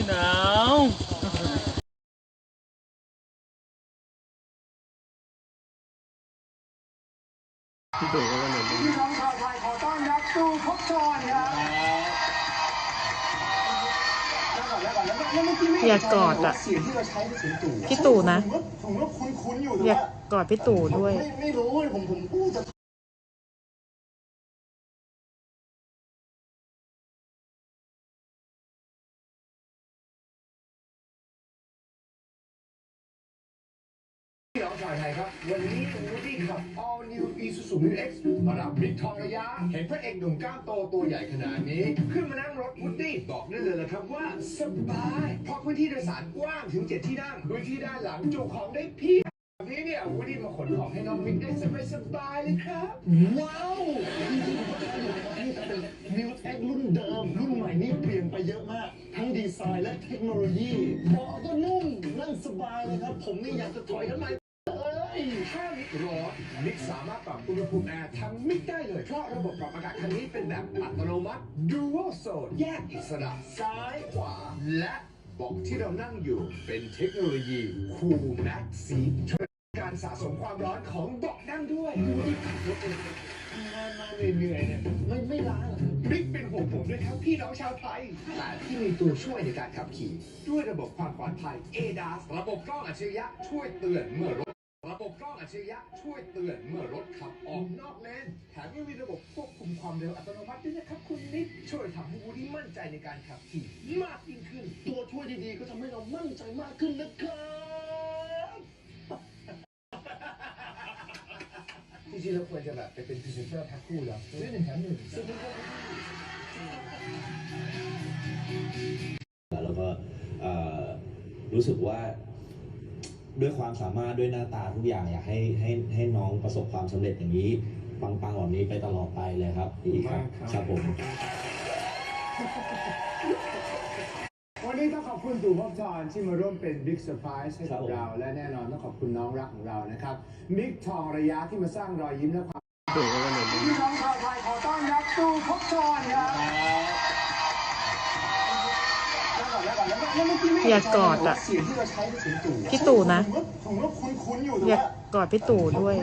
ยหนาวพี่ตู่ก็เหมือนพี่น้องชาวไทยขอต้อนรับตู่ภพบชรครับแล้วก่อนแล้วก่อนแล้วแล้วเมื่อกี้ไม่อยากกอดอะเสียงที่เราใช้เป็นเสียงตู่พี่ตู่นะผมว่าผมว่าคุ้นๆอยู่แต่อยากว่ากอดพี่ตู่ด้วย ไม่ไม่รู้ผมผมพูดจะ ชาวไทยครับ วันนี้วูดี้ขับ All New Isuzu Mu X ระดับบิ๊กทองระยะ เห็นพระเอกหนุ่มกล้ามโตตัวใหญ่ขนาดนี้ ขึ้นมานั่งรถวูดี้บอกได้เลยนะครับว่าสบายเพราะพื้นที่โดยสารกว้างถึง 7 ที่นั่งพื้นที่ด้านหลังจุของได้เพียบแบบนี้เนี่ยวูดี้มาขนของให้น้องมิกได้สบายสบายเลยครับ ว้าวนี่เป็น New X รุ่นเดิม รุ่นใหม่นี่เปลี่ยนไปเยอะมาก ทั้งดีไซน์และเทคโนโลยีเบาะก็นุ่มนั่งสบายเลยครับ ผมนี่อยากจะถอยทำไม เอ้ยถ้ามิกร้อนมิกสามารถปรับอุณหภูมิแอร์ทั้งมิกได้เลย เพราะระบบปรับอากาศคันนี้เป็นแบบอัตโนมัติ Dual Zone แยกอิสระซ้ายขวา และเบอกที่เรานั่งอยู่เป็นเทคโนโลยี Cool Max Seat ช่วยการสะสมความร้อนของเบาะนั่งด้วยดูที่ขับรถเองทำงานมาเหนื่อยๆเนี่ยไม่ไม่ล้าหรอกบมิกเป็นห่วงผมด้วยครับพี่น้องชาวไทยแต่ที่มีตัวช่วยในการขับขี่ ด้วยระบบความปลอดภัย ADAS ระบบกล้องอัจฉริยะช่วยเตือนเมื่อรถ ระบบกล้องอัจฉริยะช่วยเตือนเมื่อรถขับออกนอกเลน แถมยังมีระบบควบคุมความเร็วอัตโนมัติด้วยนะครับคุณนิด ช่วยทำให้วูดดี้มั่นใจในการขับขี่มากยิ่งขึ้น ตัวช่วยดีๆ ก็ทำให้เรามั่นใจมากขึ้นนะครับจริงๆเราควรจะแบบไปเป็นพรีเซนเตอร์แพ็คคู่แล้วซื้อหนึ่งแถมหนึ่งซื้อหนึ่งแถมหนึ่งแล้วก็เอ่อรู้สึกว่า ด้วยความสามารถด้วยหน้าตาทุกอย่างอยากให้ให้ให้น้องประสบความสำเร็จอย่างนี้ ปังๆแบบนี้ไปตลอดไปเลยครับพี่ครับ ครับผม วันนี้ต้องขอบคุณตู่ภพบชรที่มาร่วมเป็นบิ๊กเซอร์ไพรส์ให้กับครับผม เรา และแน่นอนต้องขอบคุณน้องรักของเรานะครับ มิกทองระยะที่มาสร้างรอยยิ้มและความพี่ตู่ก็เหมือนพี่น้องชาวไทยขอต้อนรับตู่ภพบชรครับ อนแล้วก่อนแล้วแล้วเมื่อกี้ไม่อยากกอดอะเสียงที่เราใช้เป็นเสียงตู่พี่ตู่นะผมว่าผมว่าคุ้นๆอยู่แต่อยากว่ากอดพี่ตู่ด้วย